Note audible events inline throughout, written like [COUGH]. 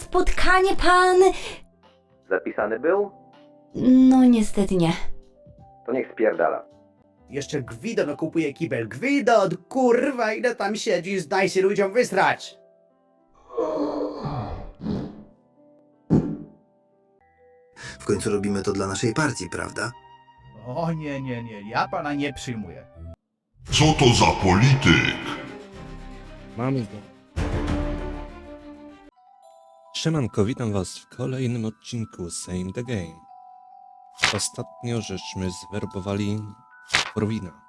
spotkanie pan... Zapisany był? No niestety nie. To niech spierdala. Jeszcze Gwidon kupuje kibel. Gwidon, kurwa, ile tam siedzisz, daj się ludziom wysrać. W końcu robimy to dla naszej partii, prawda? O nie, nie, nie, ja pana nie przyjmuję. Co to za polityk? Mamy go. Siemanko, witam was w kolejnym odcinku Same the Game. Ostatnio żeśmy zwerbowali Korwina.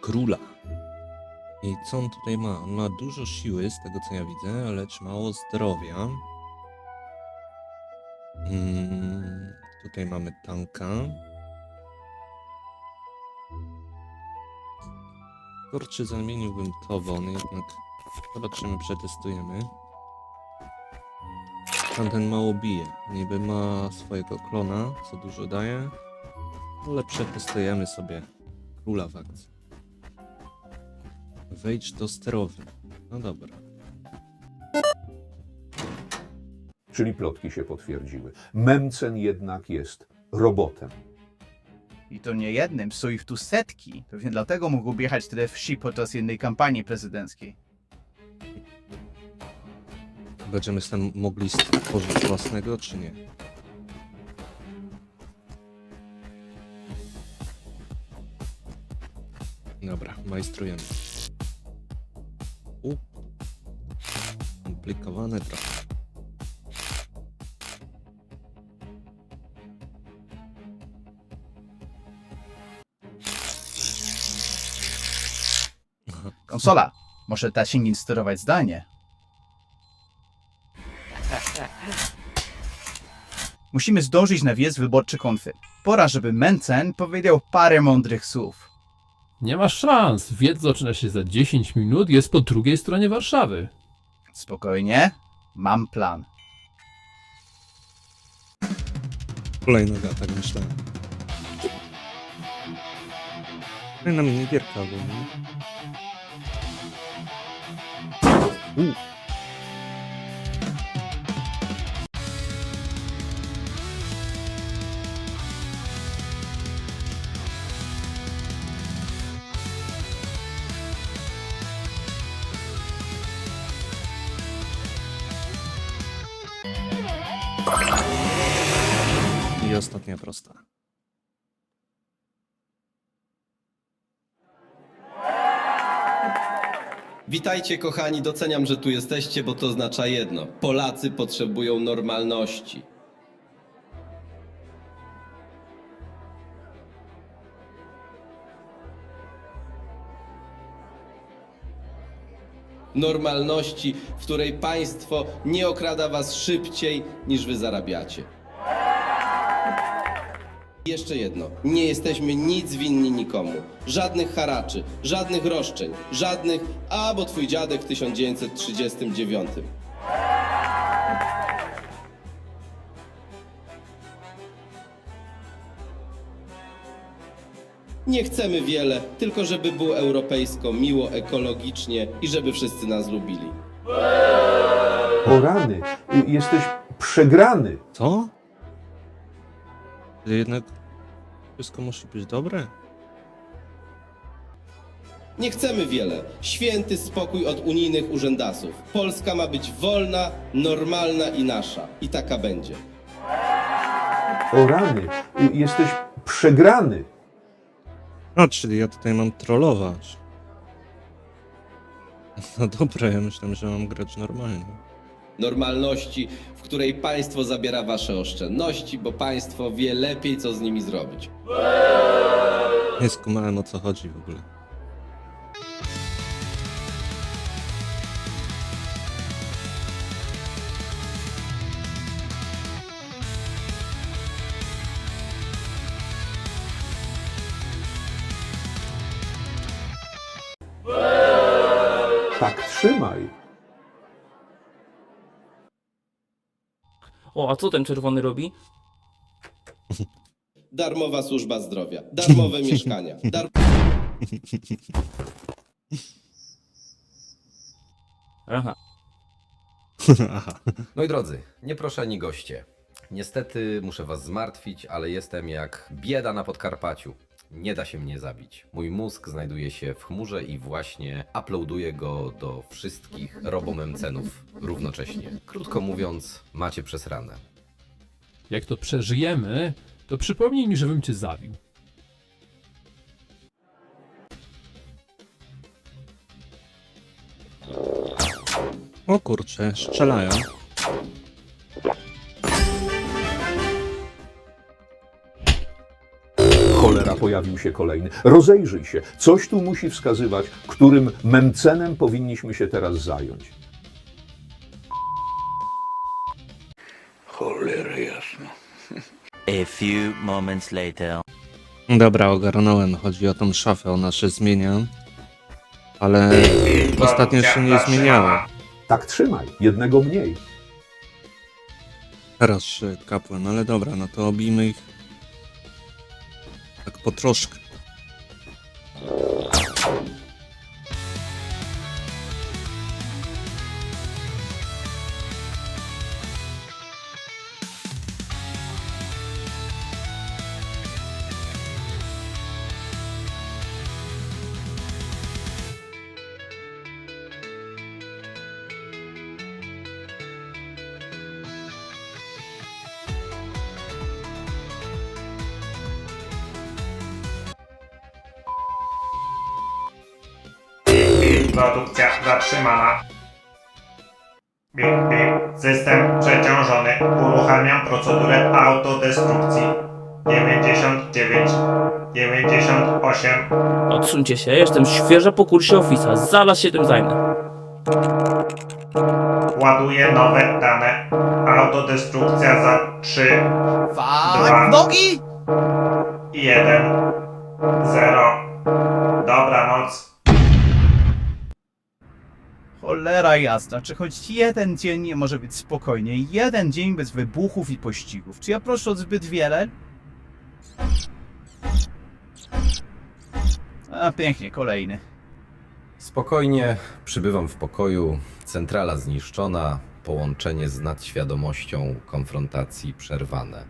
Króla. I co on tutaj ma? On ma dużo siły, z tego co ja widzę, lecz mało zdrowia. Mm, tutaj mamy tanka. Kurczę, zamieniłbym to, bo on jednak... Zobaczymy, przetestujemy. Tamten mało bije. Niby ma swojego klona, co dużo daje. Ale przetestujemy sobie króla w akcji. Wejdź do sterowni. No dobra. Czyli plotki się potwierdziły. Memcen jednak jest robotem. I to nie jednym, są ich tu setki. Pewnie dlatego mógł objechać tyle wsi podczas jednej kampanii prezydenckiej. Będziemy tam mogli stworzyć własnego, czy nie? Dobra, majstrujemy. U. Komplikowane trochę. Konsola. Może ta się sterować zdalnie. Musimy zdążyć na wjazd wyborczy konfy. Pora, żeby Mencen powiedział parę mądrych słów. Nie masz szans. Wiec zaczyna się za 10 minut, jest po drugiej stronie Warszawy. Spokojnie, mam plan. Kolejnego, tak myślałem. Kolejna minigierka ogólnie. U. I ostatnia prosta. Witajcie kochani, doceniam, że tu jesteście, bo to oznacza jedno. Polacy potrzebują normalności. Normalności, w której państwo nie okrada was szybciej niż wy zarabiacie. Jeszcze jedno. Nie jesteśmy nic winni nikomu. Żadnych haraczy, żadnych roszczeń, żadnych, a bo twój dziadek w 1939. Nie chcemy wiele, tylko żeby było europejsko, miło, ekologicznie i żeby wszyscy nas lubili. O rany, y, jesteś przegrany. Co? Że jednak wszystko musi być dobre? Nie chcemy wiele. Święty spokój od unijnych urzędasów. Polska ma być wolna, normalna i nasza. I taka będzie. O rany, y, jesteś przegrany. A, czyli ja tutaj mam trollować. [LAUGHS] No dobra, ja myślałem, że mam grać normalnie. Normalności, w której państwo zabiera wasze oszczędności, bo państwo wie lepiej, co z nimi zrobić. Nie skumałem o co chodzi w ogóle. Tak trzymaj. O, a co ten czerwony robi? Darmowa służba zdrowia, darmowe [LAUGHS] mieszkania, dar... Aha. Aha. Moi drodzy, nieproszeni goście. Niestety muszę was zmartwić, ale jestem jak bieda na Podkarpaciu. Nie da się mnie zabić. Mój mózg znajduje się w chmurze i właśnie uploaduję go do wszystkich robomemcenów równocześnie. Krótko mówiąc, macie przesrane. Jak to przeżyjemy, to przypomnij mi, żebym cię zabił. O kurczę, strzelają. Cholera, pojawił się kolejny. Rozejrzyj się. Coś tu musi wskazywać, którym memcenem powinniśmy się teraz zająć. A few moments later. Dobra, ogarnąłem. Chodzi o tą szafę, ona się zmienia. Ale ostatnio się nie zmieniała. Tak trzymaj, jednego mniej. Teraz się kapłan, ale dobra, no to obijmy ich po troszkę. Produkcja zatrzymana. Bip, bip. System przeciążony. Uruchamiam procedurę autodestrukcji. 99, 98. Odsuńcie się, jestem świeża po kursie Office'a. Zaraz się tym zajmę. Ładuję nowe dane. Autodestrukcja za 3, Fak, nogi! 1, 0. Dobranoc. Cholera jasna, czy choć jeden dzień nie może być spokojnie? Jeden dzień bez wybuchów i pościgów. Czy ja proszę o zbyt wiele? A pięknie, kolejny. Spokojnie, przybywam w pokoju, centrala zniszczona, połączenie z nadświadomością konfrontacji przerwane.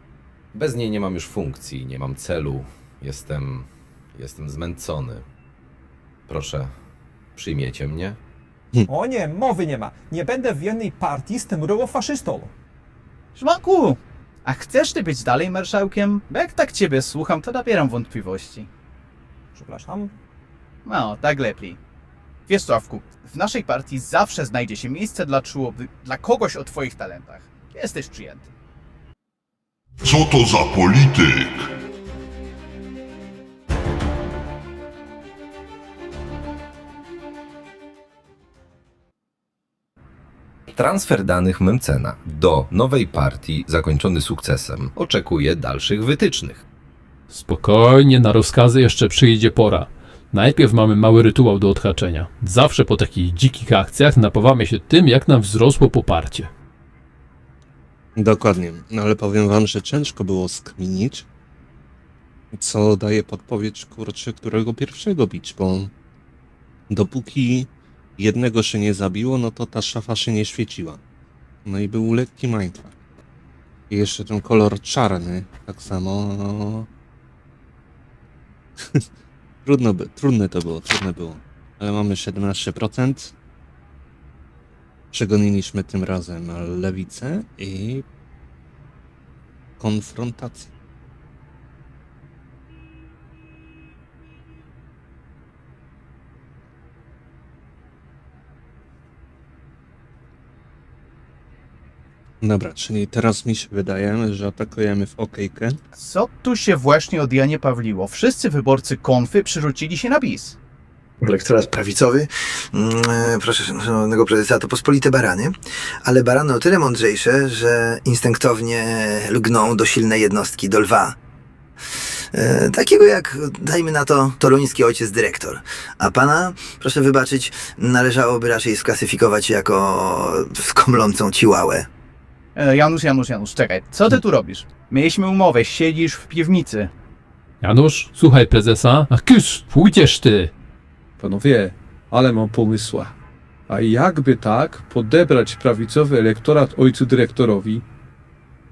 Bez niej nie mam już funkcji, nie mam celu, jestem. jestem zmęczony. Proszę, przyjmiecie mnie? O nie, mowy nie ma. Nie będę w jednej partii z tym rurofaszystą. Szmaku! A chcesz ty być dalej marszałkiem? Bo jak tak ciebie słucham, to nabieram wątpliwości. Przepraszam. No, tak lepiej. Wiesz, Sławku, w naszej partii zawsze znajdzie się miejsce dla czułoby, dla kogoś o twoich talentach. Jesteś przyjęty. Co to za polityk? Transfer danych Memcena do nowej partii zakończony sukcesem oczekuje dalszych wytycznych. Spokojnie, na rozkazy jeszcze przyjdzie pora. Najpierw mamy mały rytuał do odhaczenia. Zawsze po takich dzikich akcjach napawamy się tym, jak nam wzrosło poparcie. Dokładnie, no ale powiem wam, że ciężko było skminić, co daje podpowiedź, kurczę, którego pierwszego bić, bo dopóki jednego się nie zabiło, no to ta szafa się nie świeciła. No i był lekki mindfuck. I jeszcze ten kolor czarny, tak samo, no... [LAUGHS] Trudno by, trudne to było, trudne było. Ale mamy 17%. Przegoniliśmy tym razem lewicę i konfrontację. Dobra, czyli teraz mi się wydaje, że atakujemy w okejkę. Co tu się właśnie od Janie Pawliło? Wszyscy wyborcy konfy przerzucili się na bis. Elektorat prawicowy, mm, e, proszę szanownego prezesa, to pospolite barany, ale barany o tyle mądrzejsze, że instynktownie lgną do silnej jednostki, do lwa. E, takiego jak, dajmy na to, toruński ojciec dyrektor. A pana, proszę wybaczyć, należałoby raczej sklasyfikować jako skomlącą ciłałę. E, Janusz, Janusz, Janusz, czekaj, co ty tu robisz? Mieliśmy umowę, siedzisz w piwnicy. Janusz, słuchaj prezesa. A kysz, pójdziesz ty. Panowie, ale mam pomysła. A jakby tak podebrać prawicowy elektorat ojcu dyrektorowi?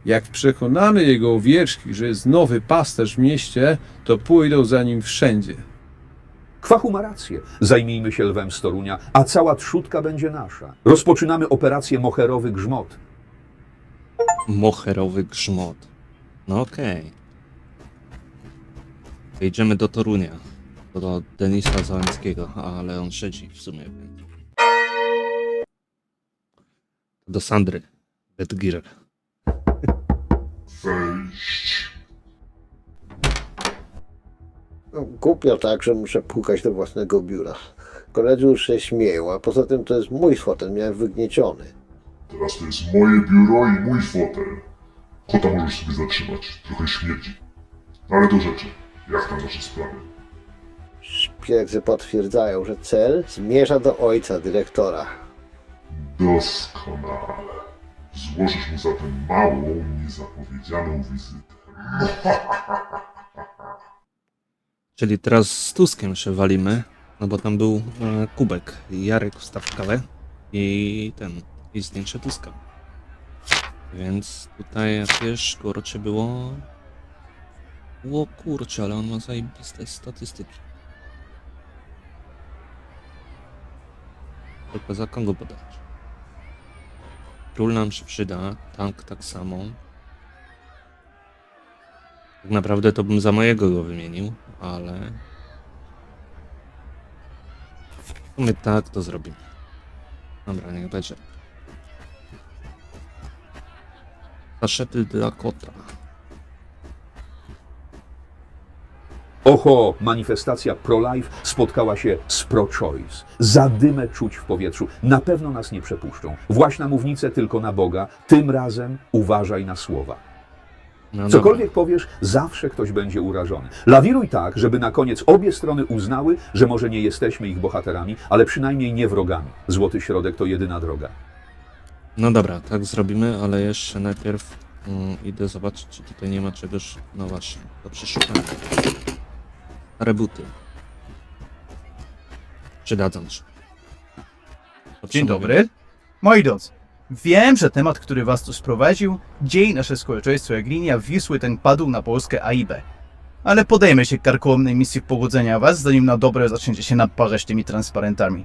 Jak przekonamy jego owieczki, że jest nowy pasterz w mieście, to pójdą za nim wszędzie. Kwachu ma rację. Zajmijmy się lwem z Torunia, a cała trzutka będzie nasza. Rozpoczynamy operację Moherowy Grzmot. Moherowy grzmot. No okej. Idziemy do Torunia. To do Denisa Załęckiego, ale on siedzi w sumie. więc- Do Sandry. Bedgir. Wejść. No, Głupio tak, że muszę pukać do własnego biura. Koledzy już się śmieją, a poza tym to jest mój fotel, miałem wygnieciony. Teraz to jest moje biuro i mój fotel. Kota możesz sobie zatrzymać. Trochę śmierdzi. No ale do rzeczy. Jak tam nasze sprawy? Szpiegzy potwierdzają, że cel zmierza do ojca dyrektora. Doskonale. Złożysz mu zatem małą, niezapowiedzianą wizytę. [LAUGHS] Czyli teraz z Tuskiem się walimy, no bo tam był e, kubek, Jarek wstawł kawę i ten, i zdjęcie Tuska. Więc tutaj jakieś kurczę było... Było kurczę, ale on ma zajebiste statystyki. Tylko za kogo podać? Król nam się przyda, tank tak samo. Tak naprawdę to bym za mojego go wymienił, ale... Sumie tak to zrobimy. Dobra, niech będzie. Zaszety dla kota. Oho, manifestacja pro-life spotkała się z pro-choice. Zadymę czuć w powietrzu. Na pewno nas nie przepuszczą. Właśnie mównicę tylko na Boga. Tym razem uważaj na słowa. No Cokolwiek powiesz, zawsze ktoś będzie urażony. Lawiruj tak, żeby na koniec obie strony uznały, że może nie jesteśmy ich bohaterami, ale przynajmniej nie wrogami. Złoty środek to jedyna droga. No dobra, tak zrobimy, ale jeszcze najpierw mm, idę zobaczyć, czy tutaj nie ma czegoś. No właśnie, do przeszukania. Rebuty. Przydadzą się. Dzień dobry. Moi drodzy, wiem, że temat, który was tu sprowadził, dzieje nasze społeczeństwo jak linia Wisły ten padł na Polskę A i B. Ale podejmę się karkołomnej misji powodzenia was, zanim na dobre zaczniecie się naparzać tymi transparentami.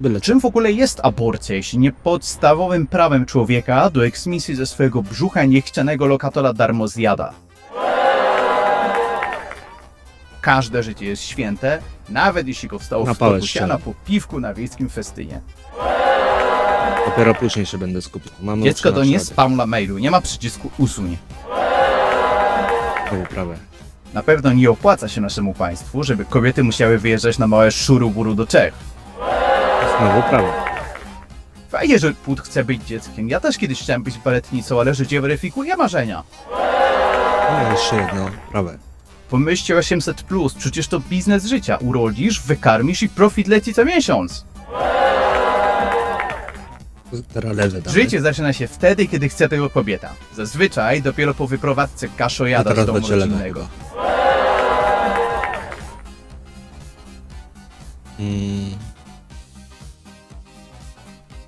Byle Czym w ogóle jest aborcja, jeśli nie podstawowym prawem człowieka do eksmisji ze swojego brzucha niechcianego lokatora darmo zjada? Każde życie jest święte, nawet jeśli powstało w Napałeś stoku się. siana po piwku na wiejskim festynie. Dopiero później się będę skupiał. Mam Dziecko to nie naszady. spam na mailu, nie ma przycisku usuń. To prawe. Na pewno nie opłaca się naszemu państwu, żeby kobiety musiały wyjeżdżać na małe szuru-buru do Czech. Znowu prawe. Fajnie, że płód chce być dzieckiem. Ja też kiedyś chciałem być baletnicą, ale życie weryfikuje marzenia. No jeszcze jedno, prawe. Pomyślcie 800 plus, przecież to biznes życia. Urodzisz, wykarmisz i profit leci co miesiąc. Teraz lewe damy. Życie zaczyna się wtedy, kiedy chce tego kobieta. Zazwyczaj dopiero po wyprowadzce I kaszojada z teraz domu będzie lewe rodzinnego. chyba. Mm,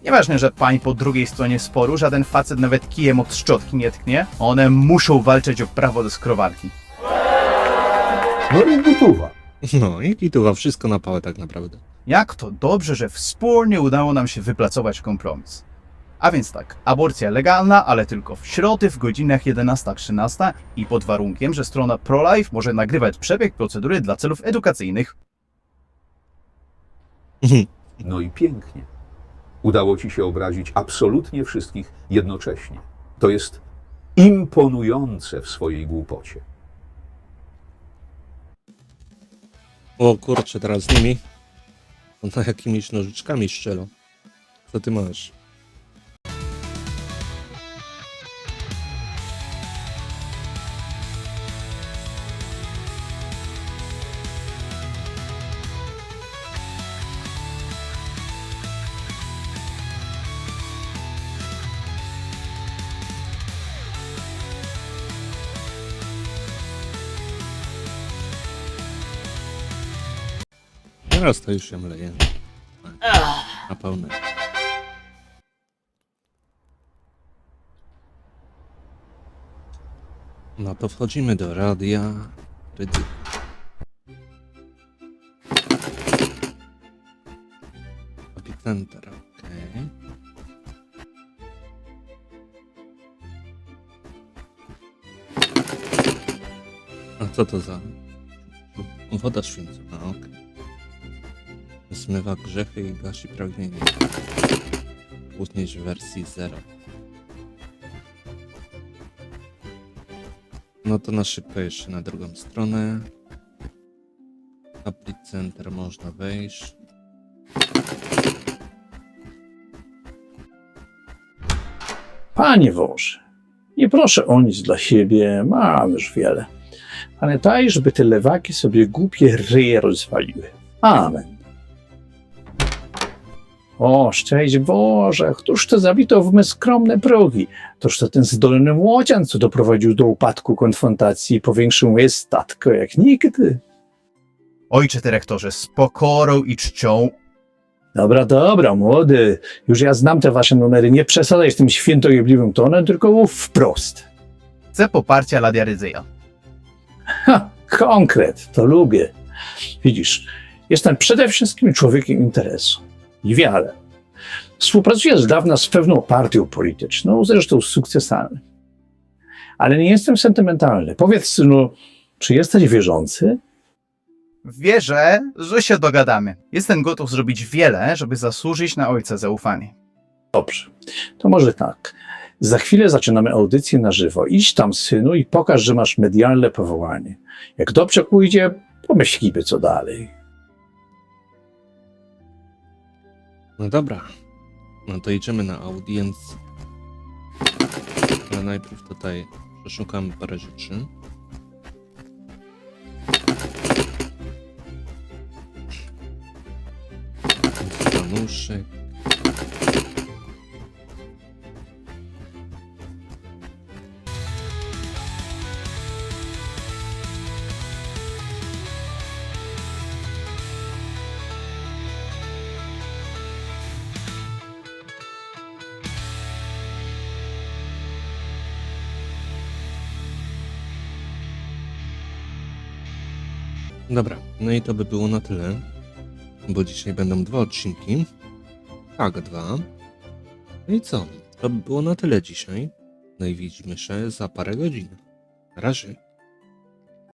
Nieważne, że pań po drugiej stronie sporu, żaden facet nawet kijem od szczotki nie tknie. One muszą walczyć o prawo do skrowarki. No i gotowa. no i kituwa, wszystko na pałę tak naprawdę. Jak to dobrze, że wspólnie udało nam się wypracować kompromis. A więc tak, aborcja legalna, ale tylko w środy w godzinach 11-13 i pod warunkiem, że strona ProLife może nagrywać przebieg procedury dla celów edukacyjnych. [LAUGHS] No i pięknie. Udało ci się obrazić absolutnie wszystkich jednocześnie. To jest imponujące w swojej głupocie. O kurczę, teraz z nimi. Ona jakimiś nożyczkami strzelą. Co ty masz? Teraz to już ją leję. Na pełne. No to wchodzimy do radia. Rydy. Epicenter, okej. A co to za... Woda święcona, okej. Zmywa grzechy i gasi pragnienie. Płótnieć w wersji 0. No to na szybko jeszcze na drugą stronę. Applet Center można wejść. Panie Boże, nie proszę o nic dla siebie, mam już wiele. Pamiętaj, żeby te lewaki sobie głupie ryje rozwaliły. Amen. O, szczęść Boże, któż to zawito w me skromne progi? Toż to ten zdolny młodzian, co doprowadził do upadku konfrontacji i powiększył moje statko jak nigdy. Ojcze dyrektorze, z pokorą i czcią Dobra, dobra, młody. Już ja znam te wasze numery. Nie przesadzaj z tym świętojebliwym tonem, tylko mów wprost. chcę poparcia dla Diaryzyja. Ha, konkret, to lubię. Widzisz, jestem przede wszystkim człowiekiem interesu wiary. Współpracuję z dawna z pewną partią polityczną, zresztą z sukcesami. Ale nie jestem sentymentalny. Powiedz, synu, czy jesteś wierzący? Wierzę, że się dogadamy. Jestem gotów zrobić wiele, żeby zasłużyć na ojca zaufanie. Dobrze, to może tak. Za chwilę zaczynamy audycję na żywo. Idź tam, synu, i pokaż, że masz medialne powołanie. Jak dobrze pójdzie, pomyślimy, co dalej. No dobra. No to idziemy na audience. Ale najpierw tutaj przeszukamy parę rzeczy. Stanuszek. Dobra, no i to by było na tyle, bo dzisiaj będą dwa odcinki. Tak, dwa. No i co? To by było na tyle dzisiaj. No i widzimy się za parę godzin. Na razie.